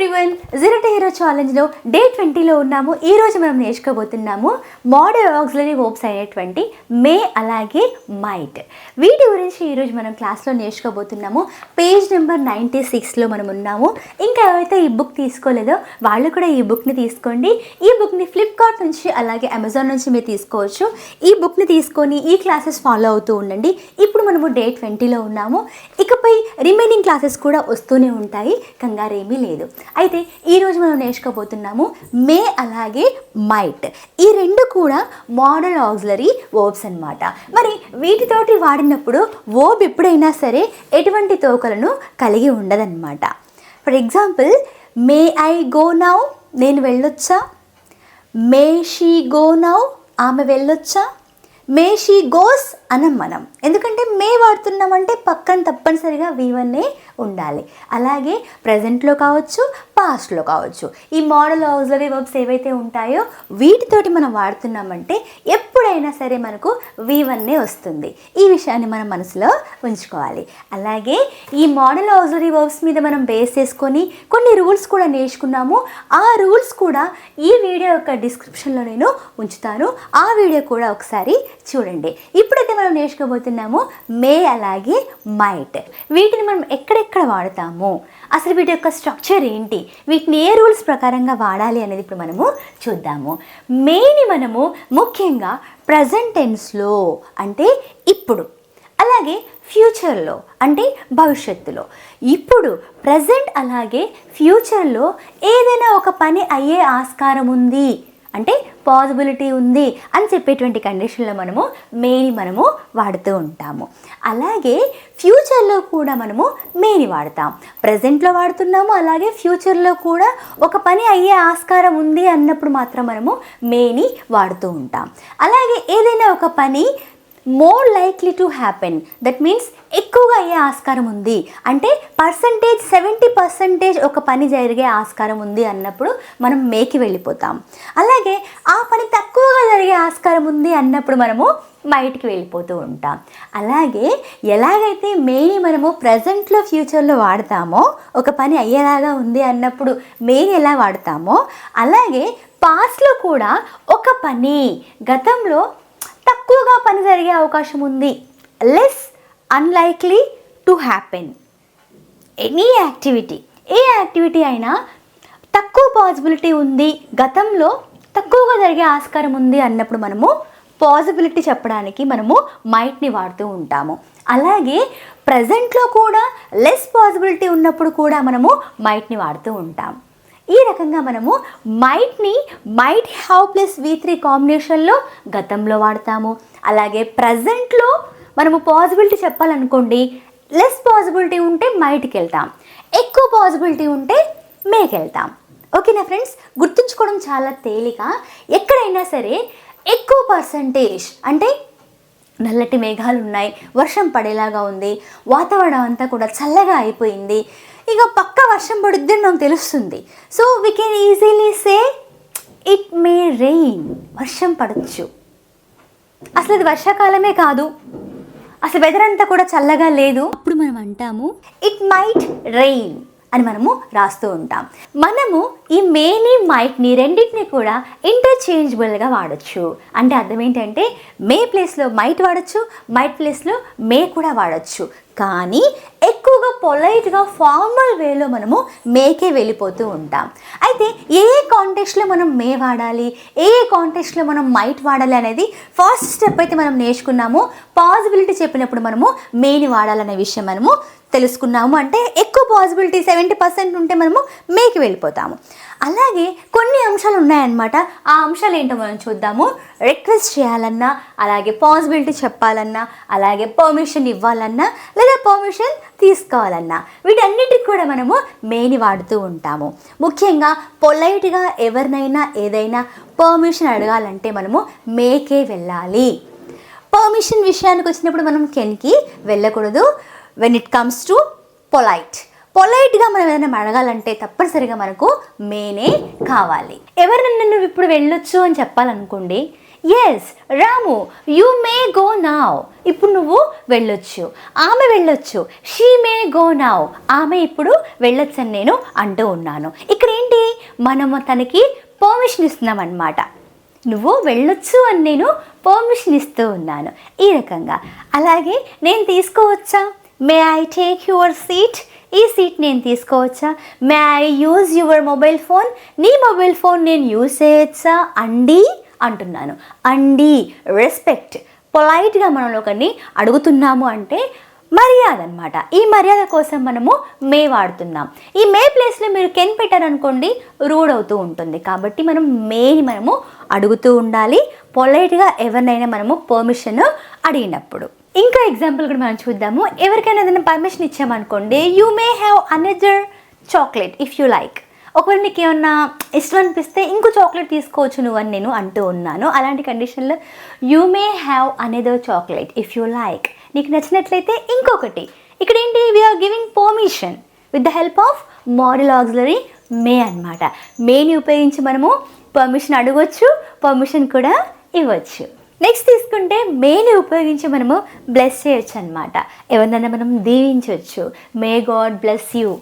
Everyone zero to hero ఛాలెంజ్లో day ట్వంటీలో ఉన్నాము. ఈ రోజు మనం నేర్చుకోబోతున్నాము మోడల్ ఆక్సిలరీ హోప్స్ అయినటువంటి మే అలాగే మైట్ వీటి గురించి ఈరోజు మనం క్లాస్లో నేర్చుకోబోతున్నాము. పేజ్ నెంబర్ నైంటీ సిక్స్లో మనం ఉన్నాము. ఇంకా ఎవరైతే ఈ బుక్ తీసుకోలేదో వాళ్ళు కూడా ఈ బుక్ని తీసుకోండి. ఈ బుక్ని ఫ్లిప్కార్ట్ నుంచి అలాగే అమెజాన్ నుంచి మీరు తీసుకోవచ్చు. ఈ బుక్ని తీసుకొని ఈ క్లాసెస్ ఫాలో అవుతూ ఉండండి. ఇప్పుడు మనము డే ట్వంటీలో ఉన్నాము. ఇకపై రిమైనింగ్ క్లాసెస్ కూడా వస్తూనే ఉంటాయి. కంగారేమీ లేదు. అయితే ఈరోజు మనం నేర్చుకోబోతున్నాము మే అలాగే మైట్. ఈ రెండు కూడా మోడల్ ఆక్సిలరీ ఓబ్స్ అనమాట మరి వీటితోటి వాడినప్పుడు ఓబ్ ఎప్పుడైనా సరే ఎటువంటి తోకలను కలిగి ఉండదన్నమాట. For example may I go now నేను వెళ్ళొచ్చా? మే షీ గో నౌ ఆమె వెళ్ళొచ్చా? మే షీ గోస్ అనం మనం ఎందుకంటే మే వాడుతున్నామంటే పక్కన తప్పనిసరిగా వీవన్నే ఉండాలి. అలాగే ప్రజెంట్లో కావచ్చు పాస్ట్లో కావచ్చు. ఈ మోడల్ ఆక్సిలరీ వర్బ్స్ ఏవైతే ఉంటాయో వీటితోటి మనం వాడుతున్నామంటే ఎప్పుడైనా సరే మనకు వీవన్నే వస్తుంది. ఈ విషయాన్ని మనం మనసులో ఉంచుకోవాలి. అలాగే ఈ మోడల్ ఆక్సిలరీ వర్బ్స్ మీద మనం బేస్ చేసుకొని కొన్ని రూల్స్ కూడా నేర్చుకున్నాము. ఆ రూల్స్ కూడా ఈ వీడియో యొక్క డిస్క్రిప్షన్లో నేను ఉంచుతాను. ఆ వీడియో కూడా ఒకసారి చూడండి. ఇప్పుడైతే మనం నేర్చుకోబోతున్నాము మే అలాగే మైట్. వీటిని మనం ఎక్కడెక్కడ వాడతాము? అసలు వీటి యొక్క స్ట్రక్చర్ ఏంటి? వీటిని ఏ రూల్స్ ప్రకారంగా వాడాలి అనేది ఇప్పుడు మనము చూద్దాము. మేని మనము ముఖ్యంగా ప్రజెంట్ టెన్స్లో అంటే ఇప్పుడు అలాగే ఫ్యూచర్లో అంటే భవిష్యత్తులో. ఇప్పుడు ప్రజెంట్ అలాగే ఫ్యూచర్లో ఏదైనా ఒక పని అయ్యే ఆస్కారం ఉంది. అంటే పాసిబిలిటీ ఉంది అని చెప్పేటువంటి కండిషన్లో మనము మేని మనము వాడుతూ ఉంటాము. అలాగే ఫ్యూచర్లో కూడా మనము మేని వాడతాం. ప్రజెంట్లో వాడుతున్నాము అలాగే ఫ్యూచర్లో కూడా ఒక పని అయ్యే ఆస్కారం ఉంది అన్నప్పుడు మాత్రం మనము మేని వాడుతూ ఉంటాం. అలాగే ఏదైనా ఒక పని more likely to happen that means ఎక్కువగా అయ్యే ఆస్కారం ఉంది. అంటే పర్సంటేజ్ సెవెంటీ పర్సంటేజ్ ఒక పని జరిగే ఆస్కారం ఉంది అన్నప్పుడు మనం మేకి వెళ్ళిపోతాం. అలాగే ఆ పని తక్కువగా జరిగే ఆస్కారం ఉంది అన్నప్పుడు మనము బయటికి వెళ్ళిపోతూ ఉంటాం. అలాగే ఎలాగైతే మెయిన్ మనము ప్రజెంట్లో ఫ్యూచర్లో వాడతామో ఒక పని అయ్యేలాగా ఉంది అన్నప్పుడు మెయిన్ ఎలా వాడతామో అలాగే పాస్ట్లో కూడా ఒక పని గతంలో తక్కువగా పని జరిగే అవకాశం ఉంది. Less unlikely to happen any activity A activity అయినా తక్కువ పాసిబిలిటీ ఉంది. గతంలో తక్కువగా జరిగే ఆస్కారం ఉంది అన్నప్పుడు మనము పాసిబిలిటీ చెప్పడానికి మనము మైట్ని వాడుతూ ఉంటాము. అలాగే ప్రజెంట్లో కూడా లెస్ పాసిబిలిటీ ఉన్నప్పుడు కూడా మనము మైట్ని వాడుతూ ఉంటాం. ఈ రకంగా మనము మైట్ని might have plus V three కాంబినేషన్లో గతంలో వాడతాము. అలాగే ప్రజెంట్లో మనము పాసిబిలిటీ చెప్పాలనుకోండి లెస్ పాసిబిలిటీ ఉంటే మైట్కి వెళ్తాం. ఎక్కువ పాసిబిలిటీ ఉంటే మేకి వెళ్తాం. ఓకేనా ఫ్రెండ్స్ గుర్తుంచుకోవడం చాలా తేలిక. ఎక్కడైనా సరే ఎక్కువ పర్సంటేజ్ అంటే నల్లటి మేఘాలు ఉన్నాయి వర్షం పడేలాగా ఉంది వాతావరణం అంతా కూడా చల్లగా అయిపోయింది ఇక పక్క వర్షం పడుద్ది అని నాకు తెలుస్తుంది. So we can easily say it may rain వర్షం పడచ్చు. అసలు ఇది వర్షాకాలమే కాదు. అసలు వెదర్ అంతా కూడా చల్లగా లేదు. అప్పుడు మనం అంటాము ఇట్ మైట్ రెయిన్ అని మనము రాస్తూ ఉంటాం. మనము ఈ మేని మైట్ని రెండింటిని కూడా ఇంటర్చేంజబుల్గా వాడచ్చు. అంటే అర్థం ఏంటంటే మే ప్లేస్లో మైట్ వాడచ్చు మైట్ ప్లేస్లో మే కూడా వాడచ్చు. కానీ ఎక్కువగా పొలైట్గా ఫార్మల్ వేలో మనము మేకే వెళ్ళిపోతూ ఉంటాం. అయితే ఏ కాంటెక్స్ట్లో మనం మే వాడాలి? ఏ కాంటెక్స్ట్లో మనం మైట్ వాడాలి అనేది ఫస్ట్ స్టెప్ అయితే మనం నేర్చుకున్నాము. పాసిబిలిటీ చెప్పినప్పుడు మనము మేని వాడాలనే విషయం మనము తెలుసుకున్నాము. అంటే ఎక్కువ పాసిబిలిటీ సెవెంటీ పర్సెంట్ ఉంటే మనము మేకి వెళ్ళిపోతాము. అలాగే కొన్ని అంశాలు ఉన్నాయన్నమాట ఆ అంశాలు ఏంటో మనం చూద్దాము. రిక్వెస్ట్ చేయాలన్నా అలాగే పాసిబిలిటీ చెప్పాలన్నా అలాగే పర్మిషన్ ఇవ్వాలన్నా లేదా పర్మిషన్ తీసుకోవాలన్నా వీటన్నిటికి కూడా మనము మెయిన్ వాడుతూ ఉంటాము. ముఖ్యంగా పొలైట్గా ఎవరినైనా ఏదైనా పర్మిషన్ అడగాలంటే మనము మేకే వెళ్ళాలి. పర్మిషన్ విషయానికి వచ్చినప్పుడు మనం కెన్కి వెళ్ళకూడదు. When it comes to polite పొలైట్గా మనం ఏదైనా అడగాలంటే తప్పనిసరిగా మనకు మేనే కావాలి. ఎవరినైనా నువ్వు ఇప్పుడు వెళ్ళొచ్చు అని చెప్పాలనుకోండి? Yes Ramu you may go now ఇప్పుడు నువ్వు వెళ్ళొచ్చు. ఆమె వెళ్ళొచ్చు. షీ మే గో నావ్ ఆమె ఇప్పుడు వెళ్ళొచ్చు అని నేను అంటూ ఉన్నాను. ఇక్కడ ఏంటి? మనము తనకి పర్మిషన్ ఇస్తున్నాం అనమాట నువ్వు వెళ్ళొచ్చు అని నేను పర్మిషన్ ఇస్తూ ఉన్నాను. ఈ రకంగా. అలాగే నేను తీసుకోవచ్చా? May I take your seat ఈ సీట్ నేను తీసుకోవచ్చా? May I use your mobile phone నీ మొబైల్ ఫోన్ నేను యూజ్ చేయొచ్చా? అండి అంటున్నాను. అండి రెస్పెక్ట్ పొలైట్గా మనం ఒకరిని అడుగుతున్నాము అంటే మర్యాద అనమాట ఈ మర్యాద కోసం మనము మే వాడుతున్నాం. ఈ మే ప్లేస్లో మీరు కెన్ పెట్టారనుకోండి రూడ్ అవుతూ ఉంటుంది. కాబట్టి మనం మేని మనము అడుగుతూ ఉండాలి. పొలైట్గా ఎవరినైనా మనము పర్మిషన్ అడిగినప్పుడు. ఇంకా ఎగ్జాంపుల్ కూడా మనం చూద్దాము. ఎవరికైనా ఏదైనా permission ఇచ్చామనుకోండి you may have another chocolate if you like ఒకవేళ నీకు ఏమన్నా ఇష్టం అనిపిస్తే ఇంకో చాక్లెట్ తీసుకోవచ్చు నువ్వు అని నేను అంటూ ఉన్నాను. అలాంటి కండిషన్లో you may have another chocolate if you like నీకు నచ్చినట్లయితే ఇంకొకటి. ఇక్కడ ఏంటి? We're giving permission with the help of modal auxiliary may అనమాట మేని ఉపయోగించి మనము పర్మిషన్ అడగవచ్చు పర్మిషన్ కూడా ఇవ్వచ్చు. నెక్స్ట్ తీసుకుంటే మేని ఉపయోగించి మనము బ్లెస్ చేయొచ్చు అనమాట ఎవరినైనా మనం దీవించవచ్చు. May God bless you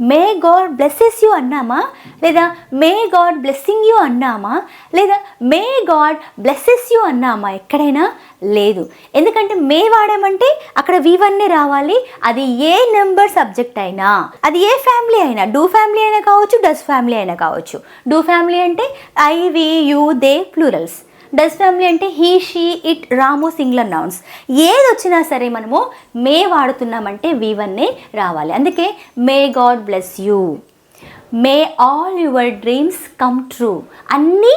may God blesses you అన్నామా? లేదా మే గాడ్ బ్లెస్సింగ్ యూ అన్నామా? లేదా మే గాడ్ బ్లెస్సెస్ యూ అన్నామా? ఎక్కడైనా లేదు. ఎందుకంటే మే వాడామంటే అక్కడ వివన్నే రావాలి. అది ఏ నెంబర్ సబ్జెక్ట్ అయినా. అది ఏ ఫ్యామిలీ అయినా. డూ ఫ్యామిలీ అయినా కావచ్చు డస్ ఫ్యామిలీ అయినా కావచ్చు. డూ ఫ్యామిలీ అంటే I we you they plurals does family అంటే he she it Ramu singular nouns ఏది వచ్చినా సరే మనము మే వాడుతున్నామంటే వివన్నే రావాలి. అందుకే may God bless you. May all your dreams come true. అన్నీ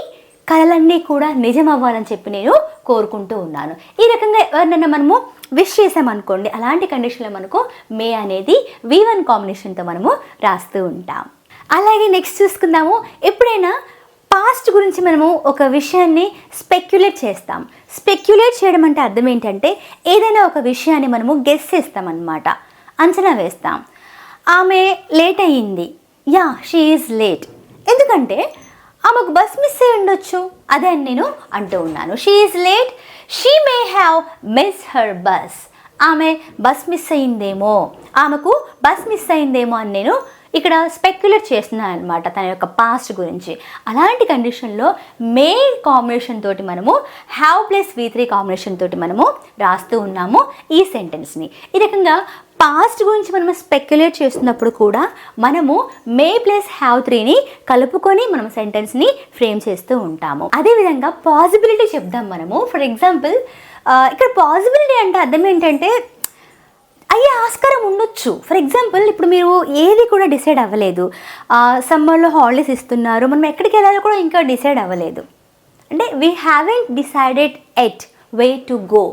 కళలన్నీ కూడా నిజం అవ్వాలని చెప్పి నేను కోరుకుంటూ ఉన్నాను. ఈ రకంగా ఎవరినైనా మనము విష్ చేసామనుకోండి అలాంటి కండిషన్లో మనకు మే అనేది వి వన్ కాంబినేషన్తో మనము రాస్తూ ఉంటాం. అలాగే నెక్స్ట్ చూసుకుందాము. ఎప్పుడైనా పాస్ట్ గురించి మనము ఒక విషయాన్ని స్పెక్యులేట్ చేస్తాం. స్పెక్యులేట్ చేయడం అంటే అర్థం ఏంటంటే ఏదైనా ఒక విషయాన్ని మనము గెస్ చేస్తాం అన్నమాట అంచనా వేస్తాం. ఆమె లేట్ అయ్యింది. Yeah she is late. ఎందుకంటే ఆమెకు బస్ మిస్ అయి ఉండొచ్చు. అదే అని నేను అంటూ ఉన్నాను. She is late. She may have miss her bus. ఆమె బస్ మిస్ అయిందేమో ఆమెకు బస్ మిస్ అయిందేమో అని నేను ఇక్కడ స్పెక్యులేట్ చేస్తున్నాను అనమాట తన యొక్క పాస్ట్ గురించి. అలాంటి కండిషన్లో మే కాంబినేషన్ తోటి మనము have plus V three combination తోటి మనము రాస్తూ ఉన్నాము ఈ సెంటెన్స్ని ఈ రకంగా పాస్ట్ గురించి మనం స్పెక్యులేట్ చేస్తున్నప్పుడు కూడా మనము మే ప్లస్ హ్యావ్ త్రీని కలుపుకొని మనం సెంటెన్స్ని ఫ్రేమ్ చేస్తూ ఉంటాము. అదేవిధంగా పాసిబిలిటీ చెప్దాం మనము. ఫర్ ఎగ్జాంపుల్ uh, ఇక్కడ పాసిబిలిటీ అంటే అర్థం ఏంటంటే అయ్యే ఆస్కారం ఉండొచ్చు. ఫర్ ఎగ్జాంపుల్ ఇప్పుడు మీరు ఏది కూడా డిసైడ్ అవ్వలేదు. సమ్మర్లో హాలిడేస్ ఇస్తున్నారు. మనం ఎక్కడికి వెళ్ళాలో కూడా ఇంకా డిసైడ్ అవ్వలేదు. అంటే we haven't decided at way to go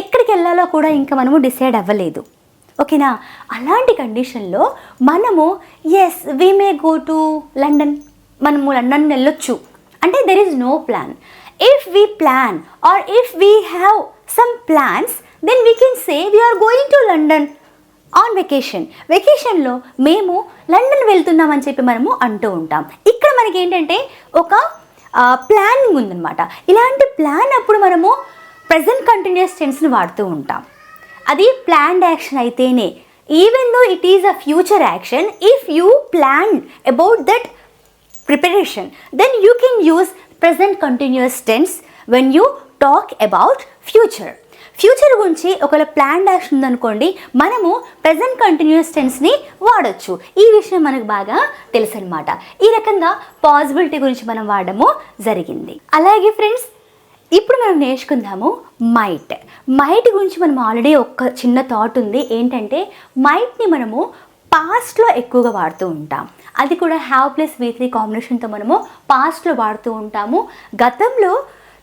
ఎక్కడికి వెళ్ళాలో కూడా ఇంకా మనము డిసైడ్ అవ్వలేదు. ఓకేనా అలాంటి కండిషన్లో మనము yes we may go to London మనము లండన్ వెళ్ళొచ్చు. అంటే there is no plan if we plan or if we have some plans then we can say we're going to London on vacation వెకేషన్లో మేము London వెళ్తున్నామని చెప్పి మనము అంటూ ఉంటాం. ఇక్కడ మనకి ఏంటంటే ఒక ప్లానింగ్ ఉందన్నమాట. ఇలాంటి ప్లాన్ అప్పుడు మనము ప్రజెంట్ కంటిన్యూస్ టెన్స్ని వాడుతూ ఉంటాం. అది ప్లాన్డ్ యాక్షన్ అయితేనే. Even though it is a future action if you plan about that preparation then you can use present continuous tense when you talk about future future గురించి ఒకవేళ plan action ఉందనుకోండి మనము present continuous టెన్స్ని వాడచ్చు. ఈ విషయం మనకు బాగా తెలుసు అనమాట ఈ రకంగా పాసిబిలిటీ గురించి మనం వాడడము జరిగింది. అలాగే ఫ్రెండ్స్ ఇప్పుడు మనం నేర్చుకుందాము మైట్ మైట్ గురించి మనం ఆల్రెడీ ఒక చిన్న థాట్ ఉంది. ఏంటంటే మైట్ని మనము పాస్ట్లో ఎక్కువగా వాడుతూ ఉంటాం. అది కూడా హ్యావ్ ప్లస్ వీ త్రీ కాంబినేషన్తో మనము పాస్ట్లో వాడుతూ ఉంటాము. గతంలో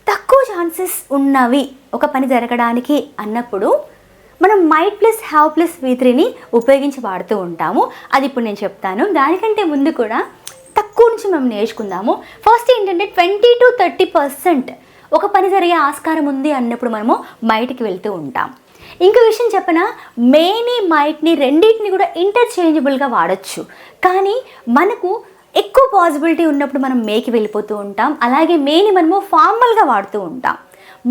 తక్కువ ఛాన్సెస్ ఉన్నవి ఒక పని జరగడానికి అన్నప్పుడు మనం might plus have plus V త్రీని ఉపయోగించి వాడుతూ ఉంటాము. అది ఇప్పుడు నేను చెప్తాను. దానికంటే ముందు కూడా తక్కువ నుంచి మనం నేర్చుకుందాము. ఫస్ట్ ఏంటంటే ట్వంటీ టు థర్టీ పర్సెంట్ ఒక పని జరిగే ఆస్కారం ఉంది అన్నప్పుడు మనము మైట్కి వెళ్తూ ఉంటాం. ఇంకో విషయం చెప్పనా? మెయిన్ మైట్ని రెండింటిని కూడా ఇంటర్చేంజబుల్గా వాడచ్చు. కానీ మనకు ఎక్కువ పాసిబిలిటీ ఉన్నప్పుడు మనం మేకి వెళ్ళిపోతూ ఉంటాం. అలాగే మేని మనము ఫార్మల్గా వాడుతూ ఉంటాం.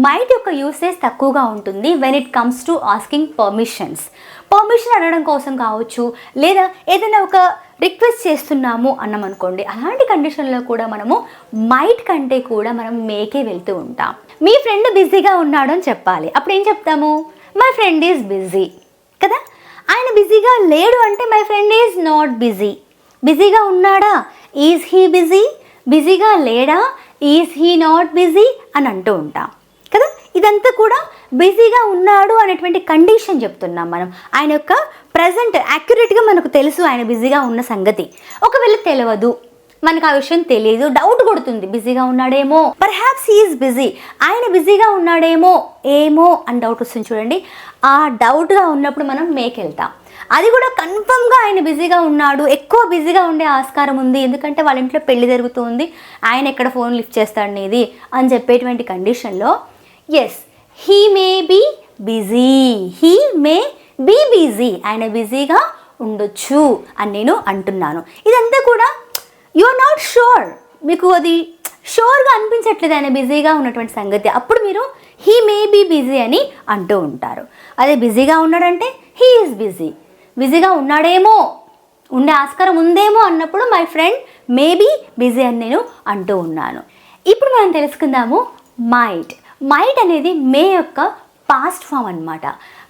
మైట్ యొక్క యూసేజ్ తక్కువగా ఉంటుంది when it comes to asking permissions permission అడగడం కోసం కావచ్చు లేదా ఏదైనా ఒక రిక్వెస్ట్ చేస్తున్నాము అన్నామనుకోండి అలాంటి కండిషన్లో కూడా మనము మైట్ కంటే కూడా మనం మేకే వెళ్తూ ఉంటాం. మీ ఫ్రెండ్ బిజీగా ఉన్నాడు అని చెప్పాలి. అప్పుడు ఏం చెప్తాము? మై ఫ్రెండ్ ఈజ్ బిజీ కదా? ఆయన బిజీగా లేడు అంటే my friend is not busy బిజీగా ఉన్నాడా? ఈజ్ హీ బిజీ బిజీగా లేడా? ఈజ్ హీ నాట్ బిజీ అని అంటూ ఉంటాం. కదా? ఇదంతా కూడా బిజీగా ఉన్నాడు అనేటువంటి కండిషన్ చెప్తున్నాం మనం. ఆయన యొక్క ప్రజెంట్ యాక్యురేట్గా మనకు తెలుసు ఆయన బిజీగా ఉన్న సంగతి. ఒకవేళ తెలియదు మనకు ఆ విషయం తెలియదు డౌట్ కొడుతుంది బిజీగా ఉన్నాడేమో. పర్హాప్స్ ఈజ్ బిజీ ఆయన బిజీగా ఉన్నాడేమో ఏమో అని డౌట్ వస్తుంది చూడండి. ఆ డౌట్గా ఉన్నప్పుడు మనం మేకెళ్తాం. అది కూడా కన్ఫర్మ్గా ఆయన బిజీగా ఉన్నాడు. ఎక్కువ బిజీగా ఉండే ఆస్కారం ఉంది. ఎందుకంటే వాళ్ళ ఇంట్లో పెళ్ళి జరుగుతుంది. ఆయన ఎక్కడ ఫోన్ లిఫ్ట్ చేస్తాడు అనేది అని చెప్పేటువంటి కండిషన్లో yes he may be busy he may be busy ఆయన బిజీగా ఉండొచ్చు అని నేను అంటున్నాను. ఇదంతా కూడా యు ఆర్ నాట్ షూర్ మీకు అది షూర్గా అనిపించట్లేదు ఆయన బిజీగా ఉన్నటువంటి సంగతి. అప్పుడు మీరు హీ మే బీ బిజీ అని అంటూ ఉంటారు. అదే బిజీగా ఉన్నాడంటే హీ ఈజ్ బిజీ బిజీగా ఉన్నాడేమో ఉండే ఆస్కారం ఉందేమో అన్నప్పుడు మై ఫ్రెండ్ మేబీ బిజీ అని నేను అంటూ ఉన్నాను. ఇప్పుడు మనం తెలుసుకుందాము మైట్ మైట్ అనేది మే యొక్క పాస్ట్ ఫామ్ అన్నమాట.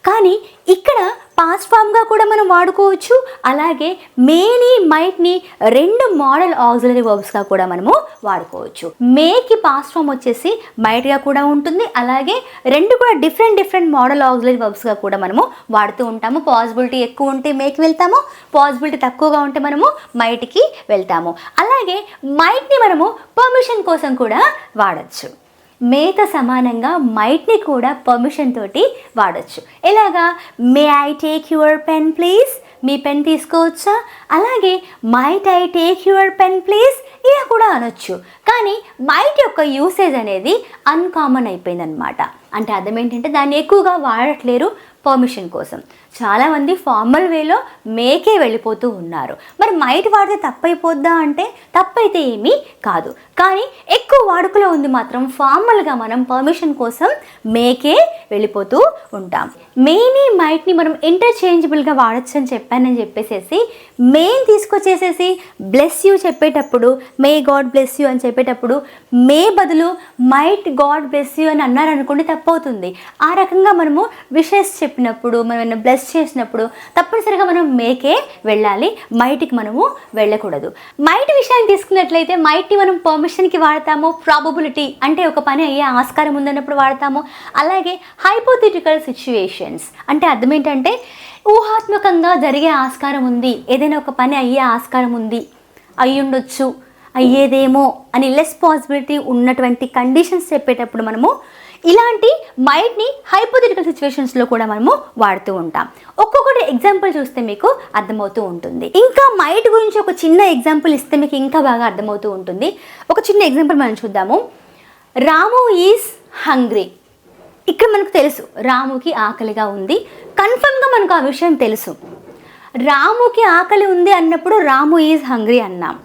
కానీ ఇక్కడ పాస్ట్ ఫామ్గా కూడా మనం వాడుకోవచ్చు. అలాగే మేని మైట్ని రెండు మోడల్ ఆక్సిలరీ వర్బ్స్గా కూడా మనము వాడుకోవచ్చు. మేకి పాస్ట్ ఫామ్ వచ్చేసి మైట్గా కూడా ఉంటుంది. అలాగే రెండు కూడా డిఫరెంట్ డిఫరెంట్ మోడల్ ఆక్సిలరీ వర్బ్స్గా కూడా మనము వాడుతూ ఉంటాము. పాసిబిలిటీ ఎక్కువ ఉంటే మేకి వెళ్తాము. పాసిబిలిటీ తక్కువగా ఉంటే మనము మైట్కి వెళ్తాము. అలాగే మైట్ని మనము పర్మిషన్ కోసం కూడా వాడచ్చు. మేత సమానంగా మైట్ని కూడా పర్మిషన్ తోటి వాడచ్చు. ఎలాగా? May I take your pen please me pen తీసుకోవచ్చా? అలాగే might I take your pen please ఇలా కూడా అనొచ్చు. కానీ మైట్ యొక్క యూసేజ్ అనేది అన్కామన్ అయిపోయిందనమాట అంటే అర్థం ఏంటంటే దాన్ని ఎక్కువగా వాడట్లేరు పర్మిషన్ కోసం. చాలామంది ఫార్మల్ వేలో మేకే వెళ్ళిపోతూ ఉన్నారు. మరి మైట్ వాడితే తప్పైపోద్దా అంటే తప్పైతే ఏమీ కాదు. కానీ ఎక్కువ వాడుకలో ఉంది మాత్రం ఫార్మల్గా మనం పర్మిషన్ కోసం మేకే వెళ్ళిపోతూ ఉంటాం. మెయిన్ మైట్ని మనం ఇంటర్చేంజబుల్గా వాడచ్చు అని చెప్పానని చెప్పేసేసి మెయిన్ తీసుకొచ్చేసేసి బ్లెస్ యూ చెప్పేటప్పుడు మే గాడ్ బ్లెస్ యూ అని చెప్పేటప్పుడు మే బదులు మైట్ గాడ్ బ్లెస్ యూ అని అన్నారనుకోండి తప్పవుతుంది. ఆ రకంగా మనము విషెస్ చెప్పినప్పుడు మనం బ్లెస్ చేసినప్పుడు తప్పనిసరిగా మనం మేకే వెళ్ళాలి. మైట్కి మనము వెళ్ళకూడదు. మైట్ విషయాన్ని తీసుకున్నట్లయితే మైట్ని మనం పర్మిషన్కి వాడతాము ప్రాబబిలిటీ అంటే ఒక పని అయ్యే ఆస్కారం ఉందన్నప్పుడు వాడతాము అలాగే హైపోథెటికల్ సిచ్యువేషన్స్ అంటే అర్థం ఏంటంటే ఊహాత్మకంగా జరిగే ఆస్కారం ఉంది ఏదైనా ఒక పని అయ్యే ఆస్కారం ఉంది అయ్యుండొచ్చు అయ్యేదేమో అని లెస్ పాసిబిలిటీ ఉన్నటువంటి కండిషన్స్ చెప్పేటప్పుడు మనము ఇలాంటి మైట్ని హైపోథెటికల్ సిచ్యువేషన్స్లో కూడా మనము వాడుతూ ఉంటాం. ఒక్కొక్కటి ఎగ్జాంపుల్ చూస్తే మీకు అర్థమవుతూ ఉంటుంది. ఇంకా మైట్ గురించి ఒక చిన్న ఎగ్జాంపుల్ ఇస్తే మీకు ఇంకా బాగా అర్థమవుతూ ఉంటుంది. ఒక చిన్న ఎగ్జాంపుల్ మనం చూద్దాము. Ramu is hungry. ఇక్కడ మనకు తెలుసు రాముకి ఆకలిగా ఉంది. కన్ఫర్మ్గా మనకు ఆ విషయం తెలుసు. రాముకి ఆకలి ఉంది అన్నప్పుడు రాము ఈజ్ హంగ్రీ అన్నాం.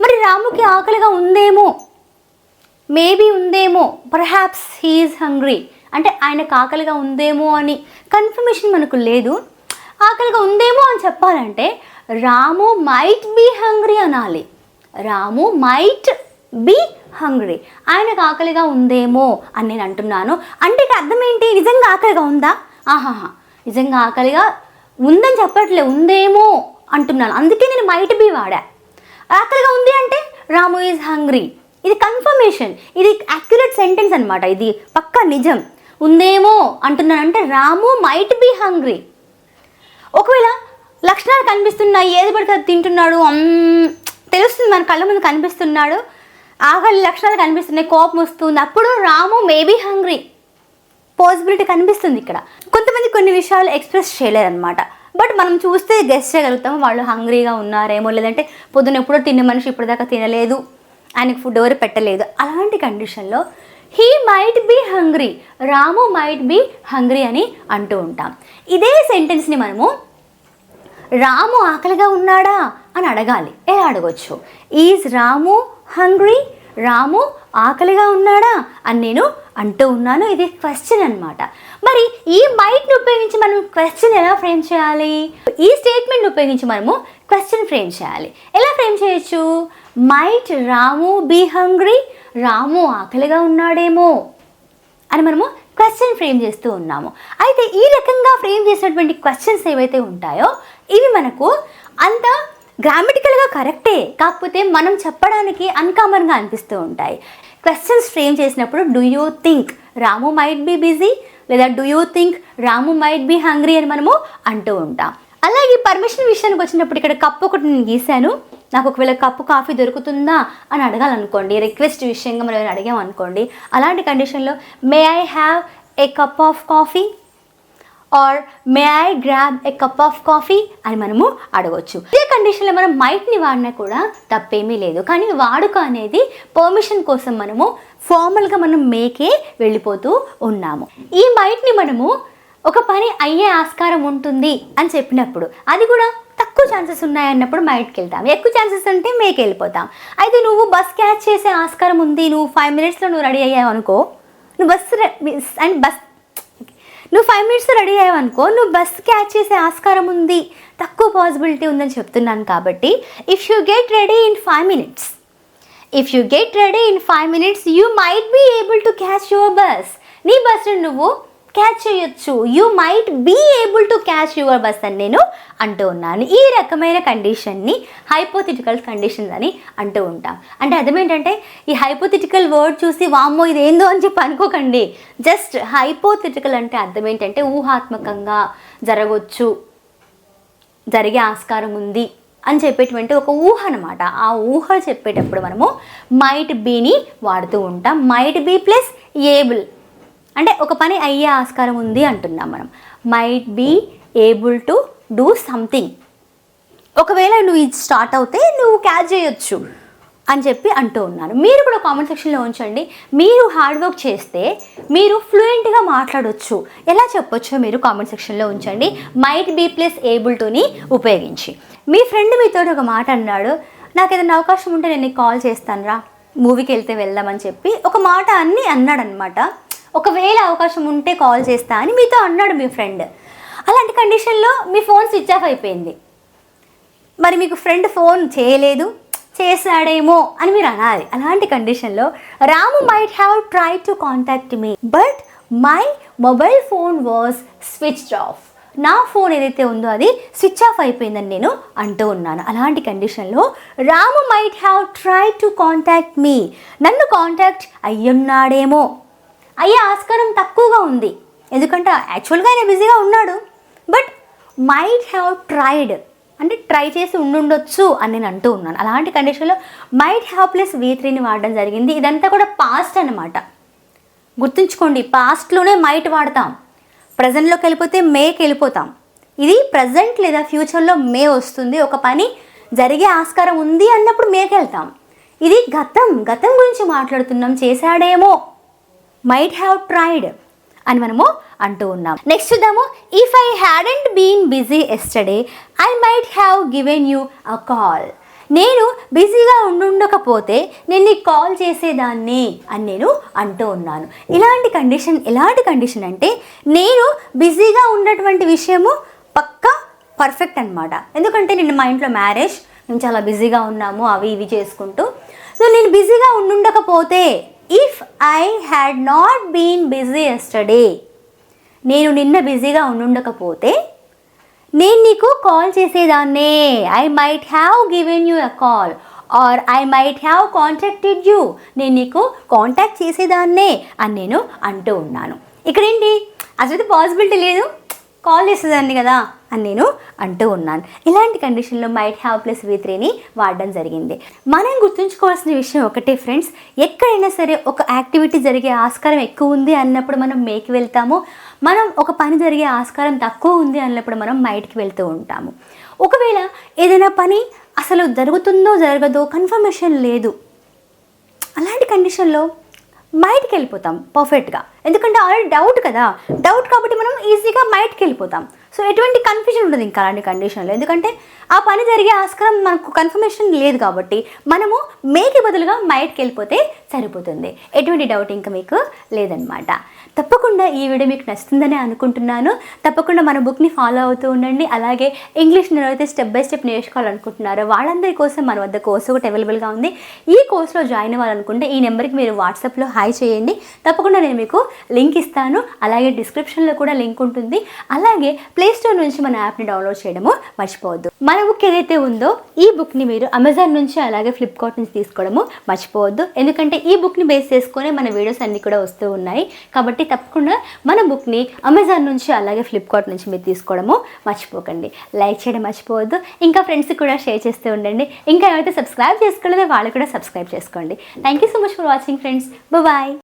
మరి రాముకి ఆకలిగా ఉందేమో? మేబీ ఉందేమో పర్హాప్స్ హీఈస్ హంగ్రీ అంటే ఆయనకు ఆకలిగా ఉందేమో అని కన్ఫర్మేషన్ మనకు లేదు. ఆకలిగా ఉందేమో అని చెప్పాలంటే రాము మైట్ బీ హంగ్రీ అనాలి. రాము మైట్ బీ హంగ్రీ ఆయనకు ఆకలిగా ఉందేమో అని నేను అంటున్నాను. అంటే అర్థం ఏంటి? నిజంగా ఆకలిగా ఉందా? ఆహాహా. నిజంగా ఆకలిగా ఉందని చెప్పట్లే ఉందేమో అంటున్నాను. అందుకే నేను మైట్ బీ వాడా. ఆకలిగా ఉంది అంటే రాము ఈజ్ హంగ్రీ ఇది కన్ఫర్మేషన్ ఇది అక్యురేట్ సెంటెన్స్ అనమాట ఇది పక్కా నిజం. ఉందేమో అంటున్నానంటే రాము మైట్ బీ హంగ్రీ ఒకవేళ లక్షణాలు కనిపిస్తున్నాయి ఏది పడితే అది తింటున్నాడు తెలుస్తుంది మన కళ్ళ ముందు కనిపిస్తున్నాడు ఆకలి లక్షణాలు కనిపిస్తున్నాయి కోపం వస్తుంది అప్పుడు రాము మేబీ హంగ్రీ పాసిబిలిటీ కనిపిస్తుంది ఇక్కడ. కొంతమంది కొన్ని విషయాలు ఎక్స్ప్రెస్ చేయలేరన్నమాట. బట్ మనం చూస్తే గెస్ట్ చేయగలుగుతాము వాళ్ళు హంగ్రీగా ఉన్నారేమో లేదంటే పొద్దున ఎప్పుడో తిన్న మనిషి ఇప్పటిదాకా తినలేదు. ఆయనకు ఫుడ్ ఎవరు పెట్టలేదు. అలాంటి కండిషన్లో he might be hungry Ramu might be hungry అని అంటూ ఉంటాం. ఇదే సెంటెన్స్ని మనము రాము ఆకలిగా ఉన్నాడా అని అడగాలి. ఎలా అడగొచ్చు? ఈజ్ రాము హంగ్రీ రాము ఆకలిగా ఉన్నాడా అని నేను అంటూ ఉన్నాను. ఇది క్వశ్చన్ అన్నమాట. మరి ఈ మైట్ని ఉపయోగించి మనం క్వశ్చన్ ఎలా ఫ్రేమ్ చేయాలి? ఈ స్టేట్మెంట్ ఉపయోగించి మనము క్వశ్చన్ ఫ్రేమ్ చేయాలి. ఎలా ఫ్రేమ్ చేయొచ్చు? Might Ramu be hungry Ramu ఆకలిగా ఉన్నాడేమో అని మనము క్వశ్చన్ ఫ్రేమ్ చేస్తూ ఉన్నాము. అయితే ఈ రకంగా ఫ్రేమ్ చేసినటువంటి క్వశ్చన్స్ ఏవైతే ఉంటాయో ఇవి మనకు అంత గ్రామటికల్గా కరెక్టే కాకపోతే మనం చెప్పడానికి అన్కామన్గా అనిపిస్తూ ఉంటాయి. క్వశ్చన్స్ ఫ్రేమ్ చేసినప్పుడు do you think Ramu might be busy లేదా do you think Ramu might be hungry అని మనము అంటూ ఉంటాం. అలాగే పర్మిషన్ విషయానికి వచ్చినప్పుడు ఇక్కడ కప్పు ఒకటి నేను గీశాను. నాకు ఒకవేళ కప్పు కాఫీ దొరుకుతుందా అని అడగాలనుకోండి రిక్వెస్ట్ విషయంగా మనం ఏమైనా అడిగాం అనుకోండి అలాంటి కండిషన్లో may I have a cup of coffee or may I grab a cup of coffee అని మనము అడగవచ్చు ఇదే కండిషన్లో మనం మైట్ని వాడినా కూడా తప్పేమీ లేదు. కానీ వాడుక అనేది పర్మిషన్ కోసం మనము ఫార్మల్గా మనం మేకే వెళ్ళిపోతూ ఉన్నాము. ఈ మైట్ని మనము ఒక పని అయ్యే ఆస్కారం ఉంటుంది అని చెప్పినప్పుడు అది కూడా తక్కువ ఛాన్సెస్ ఉన్నాయన్నప్పుడు మైట్కి వెళ్తాం. ఎక్కువ ఛాన్సెస్ ఉంటే మేకి వెళ్ళిపోతాం. అయితే నువ్వు బస్ క్యాచ్ చేసే ఆస్కారం ఉంది నువ్వు ఫైవ్ మినిట్స్లో నువ్వు రెడీ అయ్యావు అనుకో నువ్వు బస్ అండ్ బస్ నువ్వు ఫైవ్ మినిట్స్ రెడీ అయ్యావు అనుకో నువ్వు బస్ క్యాచ్ చేసే ఆస్కారం ఉంది తక్కువ పాసిబిలిటీ ఉందని చెప్తున్నాను కాబట్టి if you get ready in five minutes if you get ready in five minutes you might be able to catch your bus నీ బస్ని నువ్వు క్యాచ్ చేయొచ్చు. You might be able to catch your bus అని నేను అంటూ ఉన్నాను. ఈ రకమైన కండిషన్ని హైపోథిటికల్ కండిషన్స్ అని అంటూ ఉంటాం. అంటే అర్థమేంటంటే ఈ హైపోథిటికల్ వర్డ్ చూసి వామ్మో ఇది ఏందో అని చెప్పి అనుకోకండి. జస్ట్ హైపోథిటికల్ అంటే అర్థం ఏంటంటే ఊహాత్మకంగా జరగవచ్చు జరిగే ఆస్కారం ఉంది అని చెప్పేటువంటి ఒక ఊహ అనమాట ఆ ఊహ చెప్పేటప్పుడు మనము మైట్ బీని వాడుతూ ఉంటాం. మైట్ బీ ప్లస్ ఏబుల్ అంటే ఒక పని అయ్యే ఆస్కారం ఉంది అంటున్నాం మనం. Might be able to do something ఒకవేళ నువ్వు ఇది స్టార్ట్ అవుతే నువ్వు క్యాచ్ చేయొచ్చు అని చెప్పి అంటూ ఉన్నాను మీరు కూడా కామెంట్ సెక్షన్లో ఉంచండి. మీరు హార్డ్ వర్క్ చేస్తే మీరు ఫ్లూయెంట్గా మాట్లాడొచ్చు. ఎలా చెప్పొచ్చో మీరు కామెంట్ సెక్షన్లో ఉంచండి. మైట్ బీ ప్లస్ ఏబుల్ టుని ఉపయోగించి. మీ ఫ్రెండ్ మీతో ఒక మాట అన్నాడు. నాకు ఏదైనా అవకాశం ఉంటే నేను కాల్ చేస్తాను రా మూవీకి వెళ్తే వెళ్దామని చెప్పి ఒక మాట అన్ని అన్నాడనమాట ఒకవేళ అవకాశం ఉంటే కాల్ చేస్తా అని మీతో అన్నాడు మీ ఫ్రెండ్. అలాంటి కండిషన్లో మీ ఫోన్ స్విచ్ ఆఫ్ అయిపోయింది. మరి మీకు ఫ్రెండ్ ఫోన్ చేయలేదు చేశాడేమో అని మీరు అనాలి. అలాంటి కండిషన్లో Ramu might have try to contact me but my mobile phone was switched off నా ఫోన్ ఏదైతే ఉందో అది స్విచ్ ఆఫ్ అయిపోయిందని నేను అంటూ ఉన్నాను. అలాంటి కండిషన్లో Ramu might have try to contact me నన్ను కాంటాక్ట్ అయ్యున్నాడేమో. అయ్యే ఆస్కారం తక్కువగా ఉంది. ఎందుకంటే యాక్చువల్గా ఆయన బిజీగా ఉన్నాడు. బట్ మైట్ హ్యావ్ ట్రైడ్ అంటే ట్రై చేసి ఉండుండొచ్చు అని నేను అంటూ ఉన్నాను. అలాంటి కండిషన్లో మైట్ హ్యావ్ ప్లస్ వీ త్రీని వాడడం జరిగింది. ఇదంతా కూడా పాస్ట్ అనమాట గుర్తుంచుకోండి పాస్ట్లోనే మైట్ వాడతాం. ప్రజెంట్లోకి వెళ్ళిపోతే మేకి వెళ్ళిపోతాం. ఇది ప్రజెంట్ లేదా ఫ్యూచర్లో మే వస్తుంది. ఒక పని జరిగే ఆస్కారం ఉంది అన్నప్పుడు మేకి వెళ్తాం. ఇది గతం గతం గురించి మాట్లాడుతున్నాం. చేశాడేమో. మైట్ హ్యావ్ ట్రైడ్ అని మనము అంటూ ఉన్నాం. నెక్స్ట్ చూద్దాము. If I hadn't been busy yesterday I might have given you a call నేను బిజీగా ఉండుండకపోతే నేను నీకు కాల్ చేసేదాన్ని అని నేను అంటూ ఉన్నాను. ఇలాంటి కండిషన్ ఎలాంటి కండిషన్ అంటే నేను బిజీగా ఉన్నటువంటి విషయము పక్కా పర్ఫెక్ట్ అనమాట ఎందుకంటే నిన్న మా ఇంట్లో మ్యారేజ్ మేము చాలా బిజీగా ఉన్నాము అవి ఇవి చేసుకుంటూ. సో నేను బిజీగా ఉండుండకపోతే if I had not been busy yesterday నేను నిన్న బిజీగా ఉండుండకపోతే నేను నీకు call చేసేదాన్నే. I might have given you a call or I might have contacted you నేను నీకు కాంటాక్ట్ చేసేదాన్నే అని నేను అంటూ ఉన్నాను. ఇక్కడేంటి అసలు పాసిబిలిటీ లేదు. కాల్ చేసేదాన్ని కదా అని నేను అంటూ ఉన్నాను. ఇలాంటి కండిషన్లో మైట్ హ్యావ్ ప్లస్ వి త్రీని వాడడం జరిగింది. మనం గుర్తుంచుకోవాల్సిన విషయం ఒకటే ఫ్రెండ్స్ ఎక్కడైనా సరే ఒక యాక్టివిటీ జరిగే ఆస్కారం ఎక్కువ ఉంది అన్నప్పుడు మనం మేకి వెళ్తాము. మనం ఒక పని జరిగే ఆస్కారం తక్కువ ఉంది అన్నప్పుడు మనం మైట్కి వెళ్తూ ఉంటాము. ఒకవేళ ఏదైనా పని అసలు జరుగుతుందో జరగదో కన్ఫర్మేషన్ లేదు. అలాంటి కండిషన్లో మైట్కి వెళ్ళిపోతాం పర్ఫెక్ట్గా ఎందుకంటే ఆల్రెడీ డౌట్ కదా. డౌట్ కాబట్టి మనం ఈజీగా మైట్కి వెళ్ళిపోతాం సో ఎటువంటి కన్ఫ్యూజన్ ఉండదు ఇంకా అలాంటి కండిషన్లో ఎందుకంటే ఆ పని జరిగే ఆస్కారం మనకు కన్ఫర్మేషన్ లేదు కాబట్టి మనము మేకి బదులుగా మైట్కి వెళ్ళిపోతే సరిపోతుంది. ఎటువంటి డౌట్ ఇంకా మీకు లేదనమాట తప్పకుండా ఈ వీడియో మీకు నచ్చుతుందని అనుకుంటున్నాను. తప్పకుండా మన బుక్ని ఫాలో అవుతూ ఉండండి. అలాగే ఇంగ్లీష్ నేనైతే స్టెప్ బై స్టెప్ నేర్చుకోవాలనుకుంటున్నారో వాళ్ళందరి కోసం మన వద్ద కోర్సు ఒకటి అవైలబుల్గా ఉంది. ఈ కోర్సులో జాయిన్ అవ్వాలనుకుంటే ఈ నెంబర్కి మీరు వాట్సాప్లో హాయ్ చేయండి. తప్పకుండా నేను మీకు లింక్ ఇస్తాను. అలాగే డిస్క్రిప్షన్లో కూడా లింక్ ఉంటుంది. అలాగే ప్లేస్టోర్ నుంచి మన యాప్ని డౌన్లోడ్ చేయడము మర్చిపోవద్దు. మన బుక్ ఏదైతే ఉందో ఈ బుక్ని మీరు అమెజాన్ నుంచి అలాగే ఫ్లిప్కార్ట్ నుంచి తీసుకోవడము మర్చిపోవద్దు. ఎందుకంటే ఈ బుక్ని బేస్ చేసుకొని మన వీడియోస్ అన్నీ కూడా వస్తూ ఉన్నాయి. కాబట్టి తప్పకుండా మన బుక్ని అమెజాన్ నుంచి అలాగే ఫ్లిప్కార్ట్ నుంచి మీరు తీసుకోవడము మర్చిపోకండి. లైక్ చేయడం మర్చిపోవద్దు. ఇంకా ఫ్రెండ్స్కి కూడా షేర్ చేస్తూ ఉండండి. ఇంకా ఎవరైతే సబ్స్క్రైబ్ చేసుకోలేదో వాళ్ళు కూడా సబ్స్క్రైబ్ చేసుకోండి. Thank you so much for watching friends bye